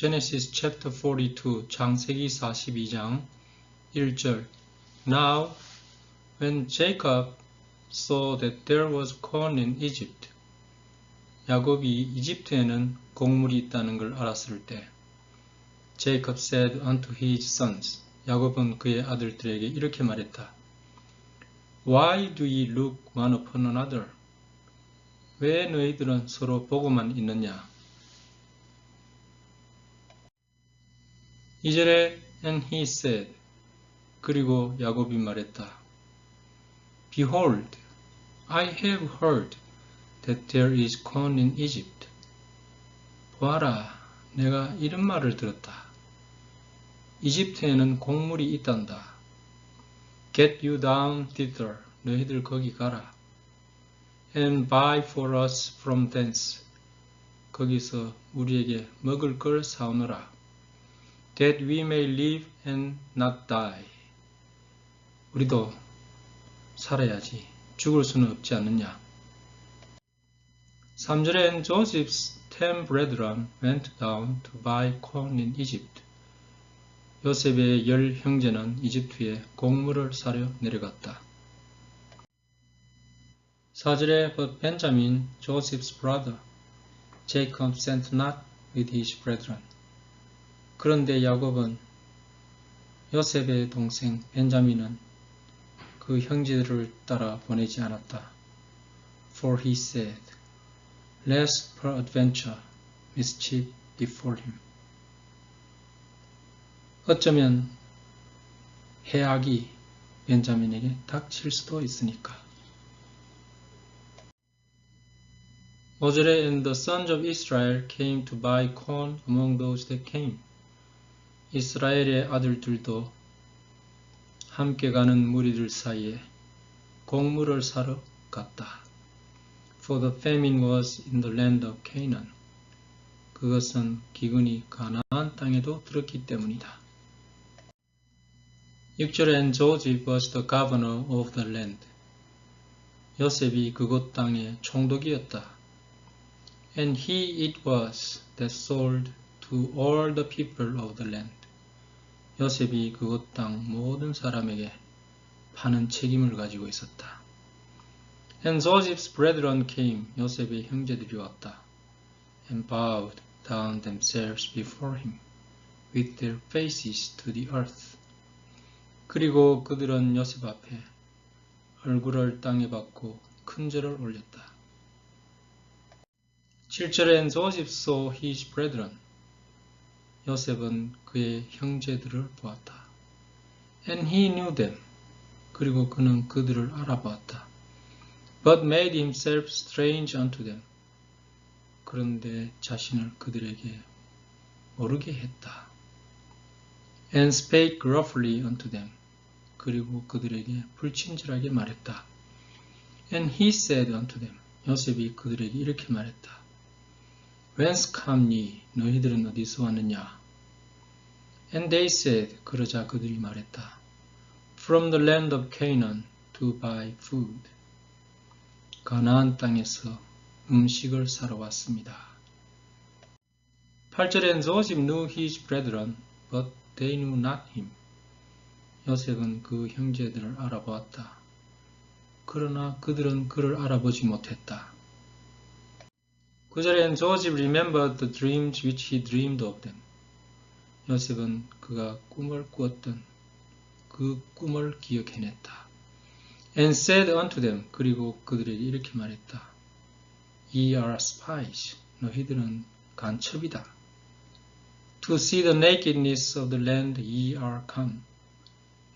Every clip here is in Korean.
Genesis chapter 42, 창세기 42장 1절 Now, when Jacob saw that there was corn in Egypt, 야곱이 이집트에는 곡물이 있다는 걸 알았을 때 Jacob said unto his sons, 야곱은 그의 아들들에게 이렇게 말했다. Why do ye look one upon another? 왜 너희들은 서로 보고만 있느냐? 이절에 and he said 그리고 야곱이 말했다. Behold, I have heard that there is corn in Egypt. 보아라, 내가 이런 말을 들었다. 이집트에는 곡물이 있단다. Get you down thither. 너희들 거기 가라. And buy for us from thence. 거기서 우리에게 먹을 걸 사오너라. That we may live and not die. 우리도 살아야지. 죽을 수는 없지 않느냐. 3절에 And Joseph's ten brethren went down to buy corn in Egypt. 요셉의 열 형제는 이집트에 곡물을 사려 내려갔다. 4절에 But Benjamin, Joseph's brother, Jacob sent not with his brethren. 그런데 야곱은 요셉의 동생 벤자민은 그 형제들을 따라 보내지 않았다. For he said, Lest peradventure mischief befall him. 어쩌면 해악이 벤자민에게 닥칠 수도 있으니까. 5절에 And the sons of Israel came to buy corn among those that came. 이스라엘의 아들들도 함께 가는 무리들 사이에 곡물을 사러 갔다. For the famine was in the land of Canaan. 그것은 기근이 가나안 땅에도 들었기 때문이다. 6절에 And Joseph was the governor of the land. 요셉이 그곳 땅의 총독이었다. And he it was that sold to all the people of the land. 요셉이 그곳 땅 모든 사람에게 파는 책임을 가지고 있었다. And Joseph's brethren came. 요셉의 형제들이 왔다. And bowed down themselves before him, with their faces to the earth. 그리고 그들은 요셉 앞에 얼굴을 땅에 받고 큰 절을 올렸다. 7절에 And Joseph saw his brethren. 요셉은 그의 형제들을 보았다. And he knew them. 그리고 그는 그들을 알아보았다. But made himself strange unto them. 그런데 자신을 그들에게 모르게 했다. And spake roughly unto them. 그리고 그들에게 불친절하게 말했다. And he said unto them. 요셉이 그들에게 이렇게 말했다. Whence come ye? 너희들은 어디서 왔느냐? And they said, 그러자 그들이 말했다. From the land of Canaan to buy food. 가나안 땅에서 음식을 사러 왔습니다. 8절엔 Joseph knew his brethren, but they knew not him. 요셉은 그 형제들을 알아보았다. 그러나 그들은 그를 알아보지 못했다. 9절엔 Joseph remembered the dreams which he dreamed of them. 요셉은 그가 꿈을 꾸었던 그 꿈을 기억해냈다. And said unto them, 그리고 그들에게 이렇게 말했다. Ye are spies. 너희들은 간첩이다. To see the nakedness of the land ye are come.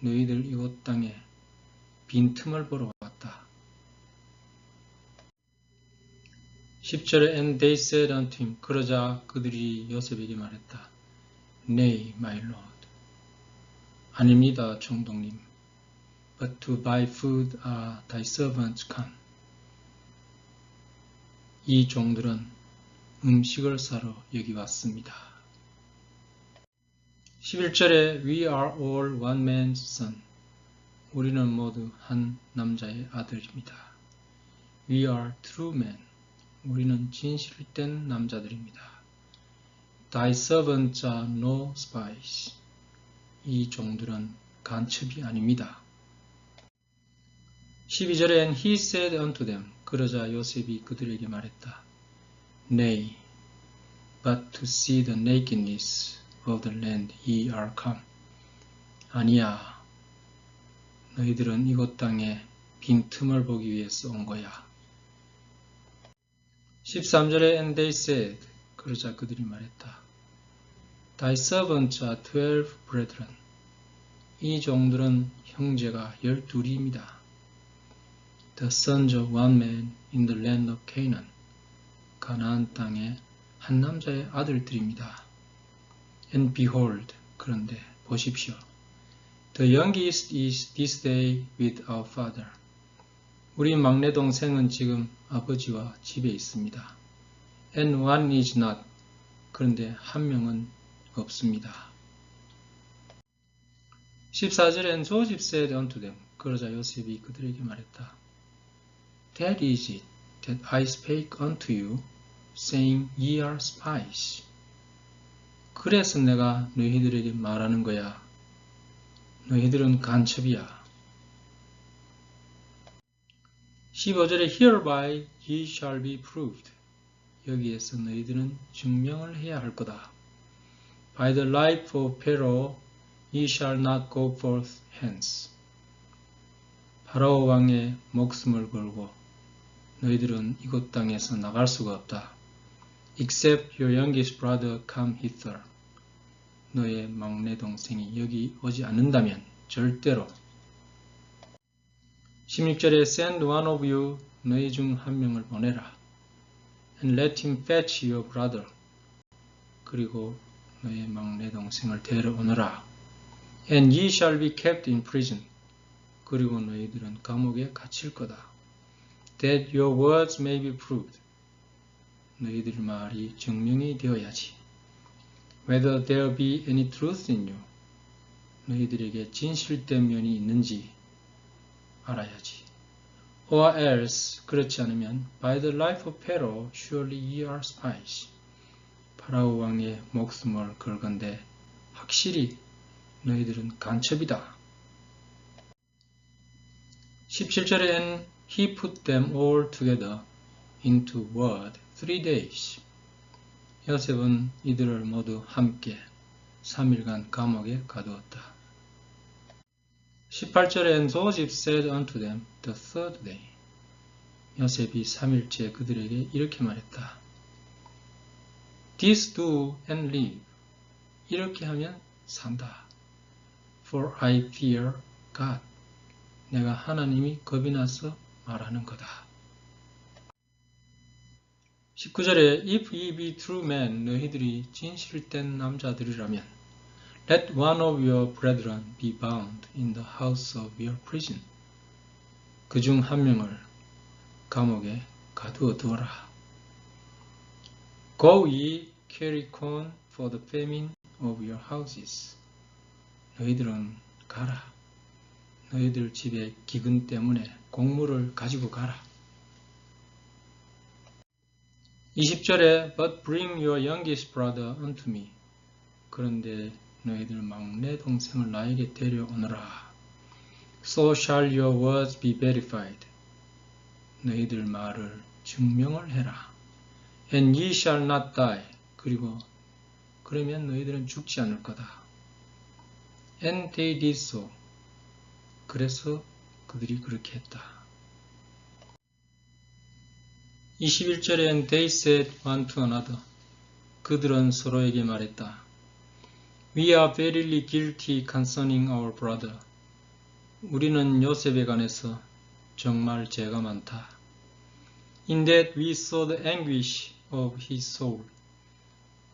너희들 이곳 땅에 빈틈을 보러 왔다. 10절에 And they said unto him. 그러자 그들이 요셉에게 말했다. Nay, my lord. 아닙니다, 총독님. But to buy food are thy servants come. 이 종들은 음식을 사러 여기 왔습니다. 11절에 We are all one man's son. 우리는 모두 한 남자의 아들입니다. We are true men. 우리는 진실된 남자들입니다. Thy servants are no spies. 이 종들은 간첩이 아닙니다. 12절에 And he said unto them. 그러자 요셉이 그들에게 말했다. Nay, but to see the nakedness of the land ye are come. 아니야. 너희들은 이곳 땅에 빈틈을 보기 위해서 온 거야. 13절에 And they said. 그러자 그들이 말했다. Servants are twelve brethren. 이 종들은 형제가 열둘입니다. The sons of one man in the land of Canaan. 가나안 땅의 한 남자의 아들들입니다. And behold, 그런데 보십시오. The youngest is this day with our father. 우리 막내 동생은 지금 아버지와 집에 있습니다. And one is not. 그런데 한 명은 없습니다. 14절엔 조집 said unto them. 그러자 요셉이 그들에게 말했다. That is it that I spake unto you, saying ye are spies. 그래서 내가 너희들에게 말하는 거야. 너희들은 간첩이야. 15절에 hereby ye shall be proved. 여기에서 너희들은 증명을 해야 할 거다. By the life of Pharaoh ye shall not go forth hence. 파라오 왕의 목숨을 걸고 너희들은 이곳 땅에서 나갈 수가 없다. Except your youngest brother come hither. 너의 막내 동생이 여기 오지 않는다면 절대로 16절에 send one of you 너희 중 한 명을 보내라. And let him fetch your brother. 그리고 너의 막내 동생을 데려오너라. and ye shall be kept in prison. 그리고 너희들은 감옥에 갇힐 거다. that your words may be proved. 너희들 말이 증명이 되어야지. whether there be any truth in you. 너희들에게 진실된 면이 있는지 알아야지. Or else 그렇지 않으면 by the life of Pharaoh surely ye are spies. 파라오 왕의 목숨을 걸건데 확실히 너희들은 간첩이다. 17절에 and he put them all together into word three days. 요셉은 이들을 모두 함께 3일간 감옥에 가두었다. 18절엔 Joseph said unto them the third day. 요셉이 3일째 그들에게 이렇게 말했다. This do and live. 이렇게 하면 산다. For I fear God. 내가 하나님이 겁이 나서 말하는 거다. 19절에 If ye be true men, 너희들이 진실된 남자들이라면 Let one of your brethren be bound in the house of your prison. 그 중 한 명을 감옥에 가두어 두어라. Go ye carry corn for the famine of your houses. 너희들은 가라. 너희들 집에 기근 때문에 곡물을 가지고 가라. 20절에 But bring your youngest brother unto me. 그런데 너희들 막내 동생을 나에게 데려오너라. So shall your words be verified. 너희들 말을 증명을 해라. And ye shall not die. 그리고 그러면 너희들은 죽지 않을 거다. And they did so. 그래서 그들이 그렇게 했다. 21절엔 they said one to another. 그들은 서로에게 말했다. We are verily guilty concerning our brother. 우리는 요셉에 관해서 정말 죄가 많다. In that we saw the anguish of his soul.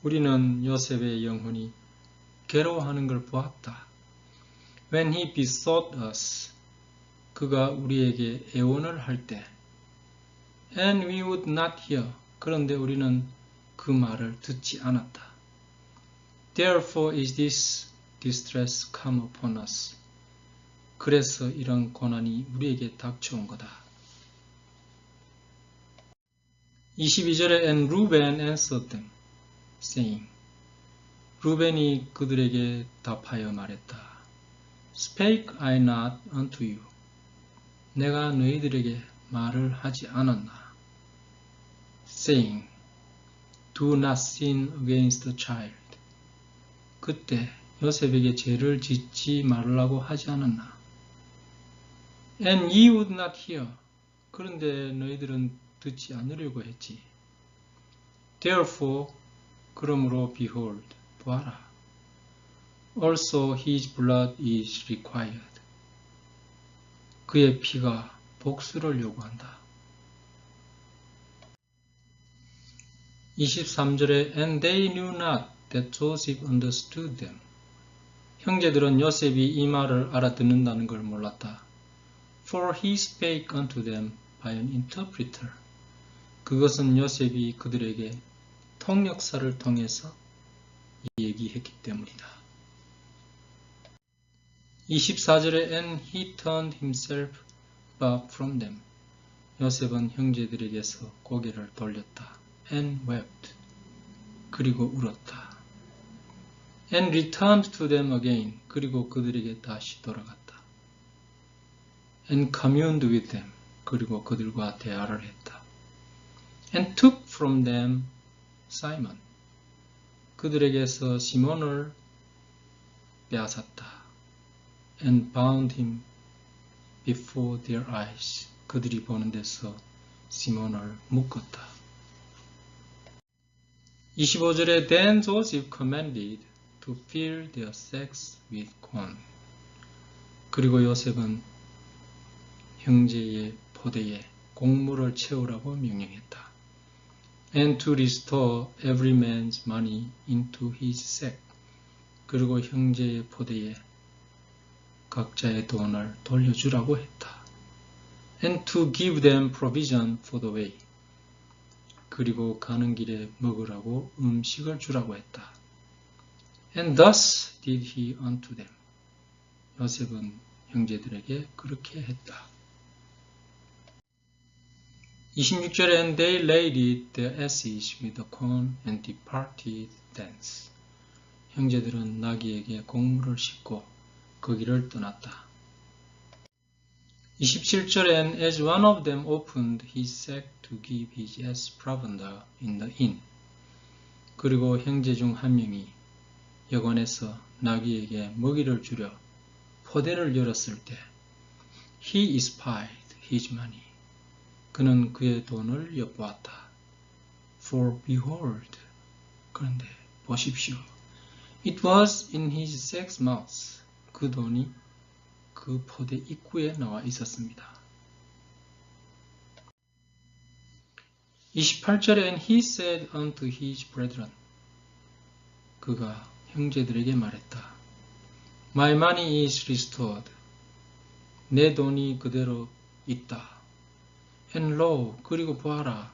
우리는 요셉의 영혼이 괴로워하는 걸 보았다. When he besought us. 그가 우리에게 애원을 할 때. And we would not hear. 그런데 우리는 그 말을 듣지 않았다. Therefore is this distress come upon us. 그래서 이런 고난이 우리에게 닥쳐온 거다. 22절에 And Reuben answered them, saying, 루벤이 그들에게 답하여 말했다. Spake I not unto you. 내가 너희들에게 말을 하지 않았나. Saying, Do not sin against the child. 그때 요셉에게 죄를 짓지 말라고 하지 않았나. And ye would not hear. 그런데 너희들은 듣지 않으려고 했지. Therefore, 그러므로 behold, 보아라. Also his blood is required. 그의 피가 복수를 요구한다. 23절에 And they knew not that Joseph understood them. 형제들은 요셉이 이 말을 알아듣는다는 걸 몰랐다. For he spake unto them by an interpreter. 그것은 요셉이 그들에게 통역사를 통해서 얘기했기 때문이다. 24절에 And he turned himself back from them. 요셉은 형제들에게서 고개를 돌렸다. And wept. 그리고 울었다. And returned to them again. 그리고 그들에게 다시 돌아갔다. And communed with them. 그리고 그들과 대화를 했다. And took from them Simon. 그들에게서 시몬을 빼앗았다. And bound him before their eyes. 그들이 보는 데서 시몬을 묶었다. 25절에 Then Joseph commanded to fill their sacks with corn. 그리고 요셉은 형제의 포대에 곡물을 채우라고 명령했다. And to restore every man's money into his sack. 그리고 형제의 포대에 각자의 돈을 돌려주라고 했다. And to give them provision for the way. 그리고 가는 길에 먹으라고 음식을 주라고 했다. And thus did he unto them. 요셉은 형제들에게 그렇게 했다. 26절에 And they laded their asses with the corn and departed thence. 형제들은 나귀에게 곡물을 싣고 거기를 떠났다. 27절에 And as one of them opened his sack to give his ass provender in the inn. 그리고 형제 중 한 명이 여관에서 나귀에게 먹이를 주려 포대를 열었을 때 he espied his money. 그는 그의 돈을 엿보았다. For behold, 그런데 보십시오. It was in his sack's mouth. 그 돈이 그 포대 입구에 나와 있었습니다. 28절에 And he said unto his brethren. 그가 형제들에게 말했다. My money is restored. 내 돈이 그대로 있다. And lo, 그리고 보아라.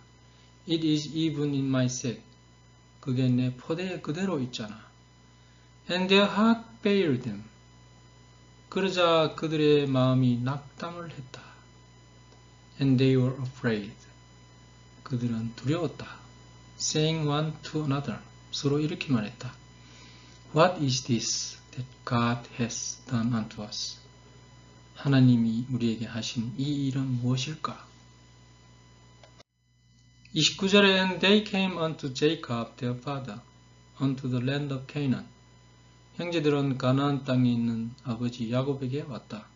It is even in my sack. 그게 내 포대에 그대로 있잖아. And their heart failed them. 그러자 그들의 마음이 낙담을 했다. And they were afraid. 그들은 두려웠다. Saying one to another. 서로 이렇게 말했다. What is this that God has done unto us? 하나님이 우리에게 하신 이 일은 무엇일까? 29절에 And they came unto Jacob their father, unto the land of Canaan. 형제들은 가나안 땅에 있는 아버지 야곱에게 왔다.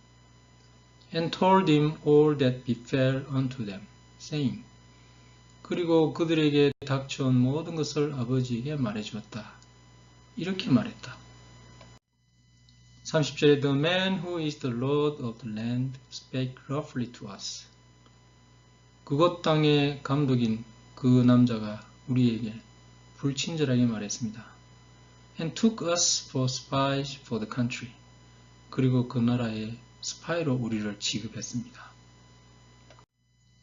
And told him all that befell unto them, saying. 그리고 그들에게 닥쳐온 모든 것을 아버지에게 말해주었다. 이렇게 말했다. 30절에 The man who is the Lord of the land spake roughly to us. 그곳 땅의 감독인 그 남자가 우리에게 불친절하게 말했습니다. And took us for spies for the country. 그리고 그 나라의 스파이로 우리를 취급했습니다.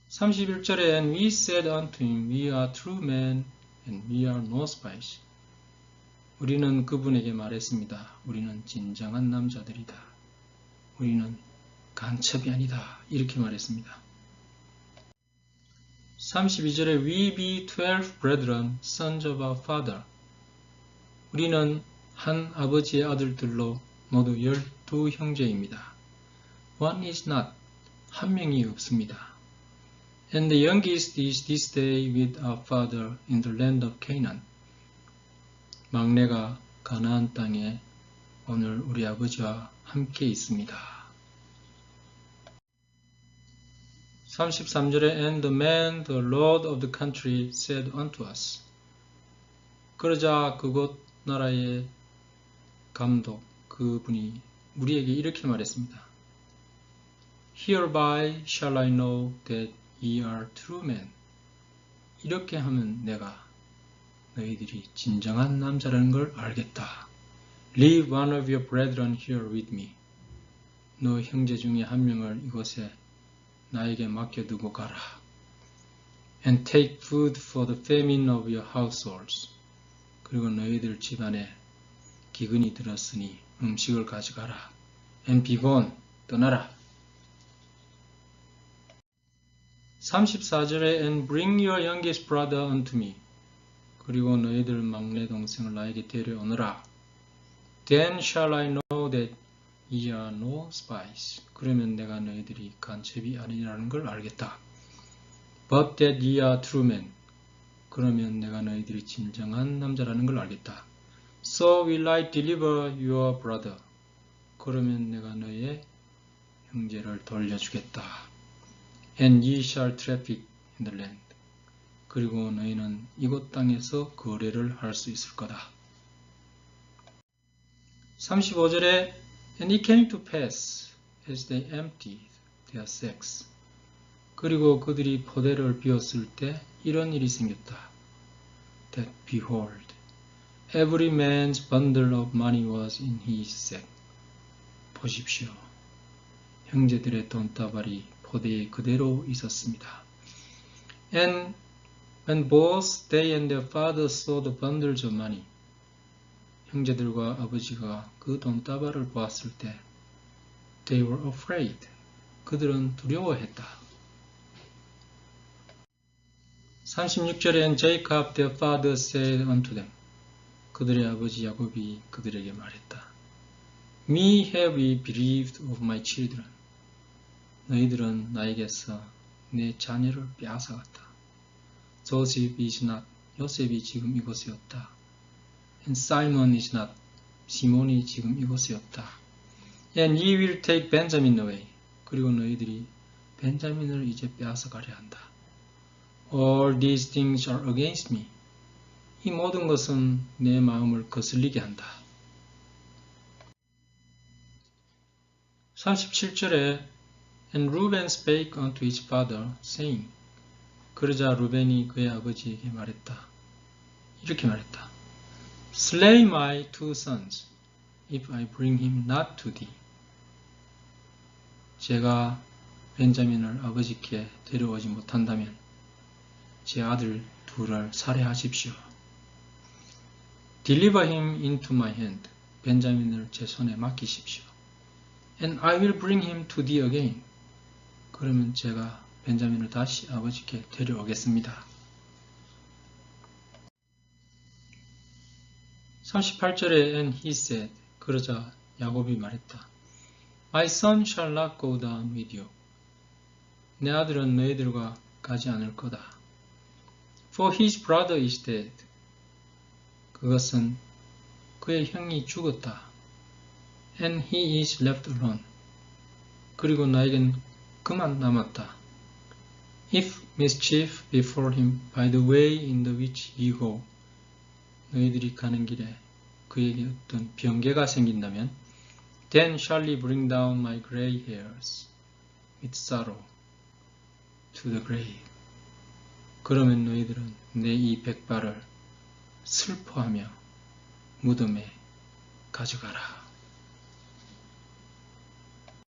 31절에 And we said unto him, We are true men and we are no spies. 우리는 그분에게 말했습니다. 우리는 진정한 남자들이다. 우리는 간첩이 아니다. 이렇게 말했습니다. 32절에 We be twelve brethren, sons of our father. 우리는 한 아버지의 아들들로 모두 열두 형제입니다. One is not. 한 명이 없습니다. And the youngest is this day with our father in the land of Canaan. 막내가 가나안 땅에 오늘 우리 아버지와 함께 있습니다. 33절에 And the man, the lord of the country, said unto us. 그러자 그곳 나라의 감독, 그분이 우리에게 이렇게 말했습니다. Hereby shall I know that ye are true men. 이렇게 하면 내가 너희들이 진정한 남자라는 걸 알겠다. Leave one of your brethren here with me. 너 형제 중에 한 명을 이곳에 나에게 맡겨두고 가라. And take food for the famine of your households. 그리고 너희들 집안에 기근이 들었으니 음식을 가져가라. And be gone. 떠나라. 34절에 And bring your youngest brother unto me. 그리고 너희들 막내 동생을 나에게 데려오너라. Then shall I know that ye are no spies. 그러면 내가 너희들이 간첩이 아니라는 걸 알겠다. But that ye are true men. 그러면 내가 너희들이 진정한 남자라는 걸 알겠다. So will I deliver your brother. 그러면 내가 너의 형제를 돌려주겠다. And ye shall traffic in the land. 그리고 너희는 이곳 땅에서 거래를 할 수 있을 거다. 35절에 And it came to pass as they emptied their sacks. 그리고 그들이 포대를 비웠을 때 이런 일이 생겼다. That behold, every man's bundle of money was in his sack. 보십시오. 형제들의 돈다발이 포대에 그대로 있었습니다. And when both they and their father saw the bundles of money, 형제들과 아버지가 그 돈다발을 보았을 때 they were afraid. 그들은 두려워했다. 36절에 And Jacob their father said unto them 그들의 아버지 야곱이 그들에게 말했다. Me have ye bereaved of my children. 너희들은 나에게서 내 자녀를 빼앗아갔다. Joseph is not. 요셉이 지금 이곳에 없다. And Simon is not. 시몬이 지금 이곳에 없다. And ye will take Benjamin away. 그리고 너희들이 벤자민을 이제 빼앗아 가려 한다. All these things are against me. 이 모든 것은 내 마음을 거슬리게 한다. 37절에 And Reuben spake unto his father, saying 그러자 루벤이 그의 아버지에게 말했다. 이렇게 말했다. Slay my two sons, if I bring him not to thee. 제가 벤자민을 아버지께 데려오지 못한다면 제 아들 둘을 살해하십시오. Deliver him into my hand. 벤자민을 제 손에 맡기십시오. And I will bring him to thee again. 그러면 제가 벤자민을 다시 아버지께 데려오겠습니다. 38절에 And he said, 그러자 야곱이 말했다. My son shall not go down with you. 내 아들은 너희들과 가지 않을 거다. For his brother is dead. 그것은 그의 형이 죽었다. And he is left alone. 그리고 나에겐 그만 남았다. If mischief befall him by the way in the which ye go. 너희들이 가는 길에 그에게 어떤 병괴가 생긴다면 Then shall he bring down my gray hairs with sorrow to the grave. 그러면 너희들은 내 이 백발을 슬퍼하며 무덤에 가져가라.